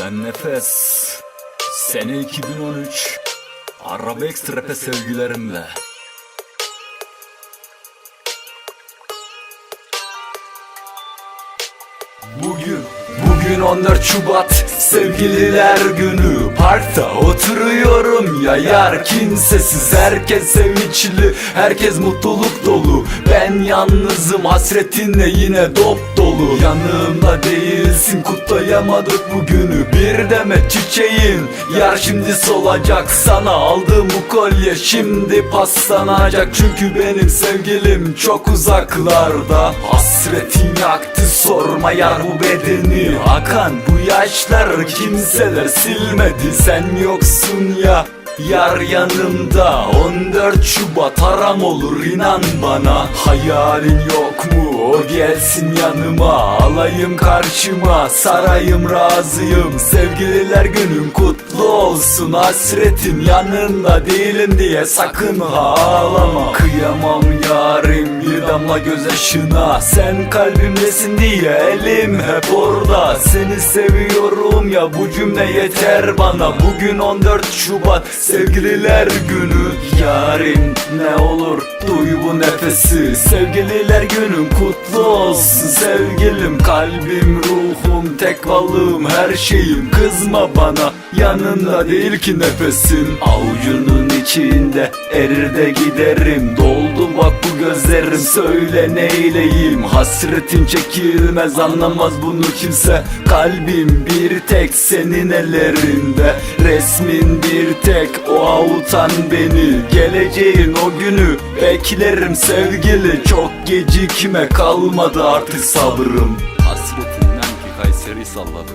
Ben Nefes. Sene 2013. Arabex Rap'e sevgilerimle. Bugün Bugün 14 Şubat. Sevgililer günü. Parkta oturuyorum. Ya yar Kimsesiz. Herkes sevinçli. Herkes mutluluk dolu. Ben yalnızım. Hasretinle yine dop dolu. Yanımda değilsin kutlayamadık bugünü. Bir demet çiçeğin Yar şimdi solacak. Sana aldığım bu kolye şimdi paslanacak. Çünkü benim sevgilim çok uzaklarda. Hasretin yaktı sorma yar bu bedeni. Akan bu yaşlar kimseler silmedi. Sen yoksun ya Yar yanımda. 14 Şubat haram olur inan bana. Hayalin yok mu o gelsin yanıma Alayım karşıma sarayım razıyım. Sevgililer günün kutlu olsun Hasretin yanında değilim diye sakın ağlama. Kıyamam yarim damla gözyaşına Sen kalbimdesin diye elim hep orada. Seni seviyorum ya bu cümle yeter bana. Bugün 14 Şubat sevgililer günü. Yarim ne olur? Duy bu nefesi. Sevgililer günün kutlu olsun sevgilim. Kalbim ruhum tek varlığım her şeyim. Kızma bana yanında değil ki nefesin Avucunun içinde erir de giderim. Doldu bak gözlerim söyle neyleyim? Hasretin çekilmez anlamaz bunu kimse. Kalbim bir tek senin ellerinde. Resmin bir tek o avutan beni. Geleceğin o günü beklerim sevgili. Çok gecikme kalmadı artık sabrım. Hasretinden ki Kayseri salladı